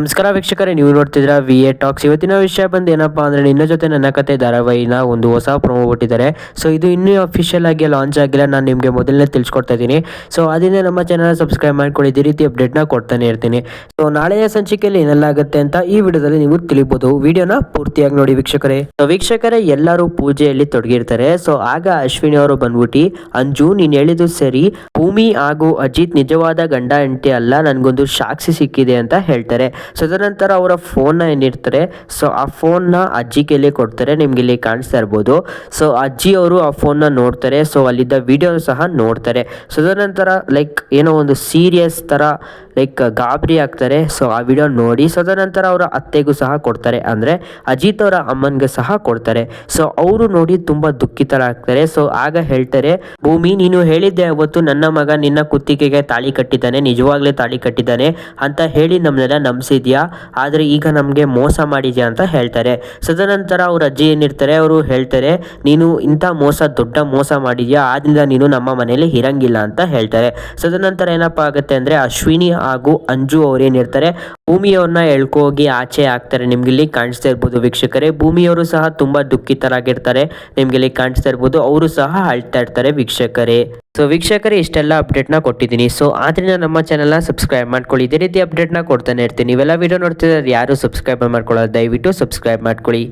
ನಮಸ್ಕಾರ ವೀಕ್ಷಕರೇ, ನೀವು ನೋಡ್ತಿದ್ರ ವಿ ಎ ಟಾಕ್ಸ್ ಇವತ್ತಿನ ವಿಷಯ ಬಂದು ಏನಪ್ಪಾ ಅಂದ್ರೆ, ನಿನ್ನ ಜೊತೆ ನನ್ನ ಕತೆ ಧಾರಾವಾಹಿನ ಒಂದು ಹೊಸ ಪ್ರೊಮೋ ಬಿಟ್ಟಿದ್ದಾರೆ ಸೊ ಇದು ಇನ್ನೂ ಅಫಿಷಿಯಲ್ ಆಗಿ ಲಾಂಚ್ ಆಗಿಲ್ಲ. ನಾನು ನಿಮಗೆ ಮೊದಲನೇ ತಿಳಿಸ್ಕೊಡ್ತಾ ಇದ್ದೀನಿ. ಸೊ ಅದರಿಂದ ನಮ್ಮ ಚಾನಲ್ ಸಬ್ಸ್ಕ್ರೈಬ್ ಮಾಡ್ಕೊಳ್ಳಿ. ಇದೇ ರೀತಿ ಅಪ್ಡೇಟ್ನ ಕೊಡ್ತಾನೆ ಇರ್ತೀನಿ. ಸೊ ನಾಳೆಯ ಸಂಚಿಕೆಯಲ್ಲಿ ಏನೆಲ್ಲ ಆಗುತ್ತೆ ಅಂತ ಈ ವಿಡಿಯೋದಲ್ಲಿ ನೀವು ತಿಳಿಬಹುದು ವಿಡಿಯೋನ ಪೂರ್ತಿಯಾಗಿ ನೋಡಿ ವೀಕ್ಷಕರೇ. ಸೊ ವೀಕ್ಷಕರೇ, ಎಲ್ಲರೂ ಪೂಜೆಯಲ್ಲಿ ತೊಡಗಿರ್ತಾರೆ. ಸೊ ಆಗ ಅಶ್ವಿನಿ ಅವರು ಬಂದ್ಬಿಟ್ಟು, ಅಂಜು, ನೀನು ಹೇಳಿದ್ದು ಸರಿ. ಭೂಮಿ ಹಾಗೂ ಅಜಿತ್ ನಿಜವಾದ ಗಂಡ, ಹೆಂಡತಿ ಅಲ್ಲ. ನನ್ಗೊಂದು ಸಾಕ್ಷಿ ಸಿಕ್ಕಿದೆ ಅಂತ ಹೇಳ್ತಾರೆ. ಸೊ ತದನಂತರ ಅವರ ಫೋನ್ನ ಏನಿರ್ತಾರೆ ಸೊ ಆ ಫೋನ್ನ ಅಜ್ಜಿ ಕೈಲಿ ಕೊಡ್ತಾರೆ, ನಿಮ್ಗೆ ಇಲ್ಲಿ ಕಾಣಿಸ್ತಾ ಇರ್ಬೋದು. ಸೊ ಅಜ್ಜಿ ಅವರು ಆ ಫೋನ್ನ ನೋಡ್ತಾರೆ ಸೊ ಅಲ್ಲಿದ್ದ ವಿಡಿಯೋ ಸಹ ನೋಡ್ತಾರೆ. ಸೊ ತದನಂತರ ಲೈಕ್ ಏನೋ ಒಂದು ಸೀರಿಯಸ್ ಥರ ಲೈಕ್ ಗಾಬರಿ ಆಗ್ತಾರೆ. ಸೊ ಆ ವಿಡಿಯೋ ನೋಡಿ ಸೊ ತದನಂತರ ಅವರ ಅತ್ತೆಗೂ ಸಹ ಕೊಡ್ತಾರೆ. ಅಂದರೆ, ಅಜಿತ್ ಅವರ ಅಮ್ಮನಿಗೆ ಸಹ ಕೊಡ್ತಾರೆ. ಸೊ ಅವರು ನೋಡಿ ತುಂಬ ದುಃಖಿತರಾಗ್ತಾರೆ. ಸೊ ಆಗ ಹೇಳ್ತಾರೆ, ಭೂಮಿ, ನೀನು ಹೇಳಿದ್ದೆ ಅವತ್ತು ನನ್ನ ಮಗ ನಿನ್ನ ಕುತ್ತಿಗೆಗೆ ತಾಳಿ ಕಟ್ಟಿದ್ದಾನೆ, ನಿಜವಾಗ್ಲೇ ತಾಳಿ ಕಟ್ಟಿದ್ದಾನೆ ಅಂತ ಹೇಳಿ ನಮ್ಮನ್ನೆಲ್ಲ ನಂಬಿಸಿದ್ಯಾ? ಆದರೆ ಈಗ ನಮಗೆ ಮೋಸ ಮಾಡಿದ್ಯಾ? ಅಂತ ಹೇಳ್ತಾರೆ. ಸೊ ತದನಂತರ ಅವ್ರ ಅಜ್ಜಿ ಏನಿರ್ತಾರೆ, ಅವರು ಹೇಳ್ತಾರೆ, ನೀನು ಇಂಥ ಮೋಸ, ದೊಡ್ಡ ಮೋಸ ಮಾಡಿದ್ಯಾ? ಆದ್ರಿಂದ ನೀನು ನಮ್ಮ ಮನೆಯಲ್ಲಿ ಇರಂಗಿಲ್ಲ ಅಂತ ಹೇಳ್ತಾರೆ. ಸೊ ತದನಂತರ ಏನಪ್ಪ ಆಗುತ್ತೆ ಅಂದರೆ, ಅಶ್ವಿನಿ ಹಾಗೂ ಅಂಜು ಅವ್ರೇನಿರ್ತಾರೆ ಭೂಮಿಯವ್ರನ್ನ ಎಳ್ಕೋಗಿ ಆಚೆ ಹಾಕ್ತಾರೆ. ನಿಮ್ಗೆ ಇಲ್ಲಿ ಕಾಣಿಸ್ತಾ ಇರ್ಬೋದು ವೀಕ್ಷಕರೇ. ಭೂಮಿಯವರು ಸಹ ತುಂಬ ದುಃಖಿತರಾಗಿರ್ತಾರೆ. ನಿಮ್ಗೆ ಇಲ್ಲಿ ಕಾಣಿಸ್ತಾ ಇರ್ಬೋದು, ಅವರು ಸಹ ಅಳ್ತಾ ಇರ್ತಾರೆ ವೀಕ್ಷಕರೇ. ಸೊ ವೀಕ್ಷಕರೇ, ಇಷ್ಟೆಲ್ಲ ಅಪ್ಡೇಟ್ನ ಕೊಟ್ಟಿದ್ದೀನಿ. ಸೊ ಆದ್ರಿಂದ ನಮ್ಮ ಚಾನಲ್ನ ಸಬ್ಸ್ಕ್ರೈಬ್ ಮಾಡ್ಕೊಳ್ಳಿ. ಇದೇ ರೀತಿ ಅಪ್ಡೇಟ್ನ ಕೊಡ್ತಾನೆ ಇರ್ತೀನಿ. ನೀವೆಲ್ಲ ವಿಡಿಯೋ ನೋಡ್ತಿದ್ರೆ ಯಾರು ಸಬ್ಸ್ಕ್ರೈಬ್ ಮಾಡ್ಕೊಳ್ಳೋದು ದಯವಿಟ್ಟು ಸಬ್ಸ್ಕ್ರೈಬ್ ಮಾಡ್ಕೊಳ್ಳಿ.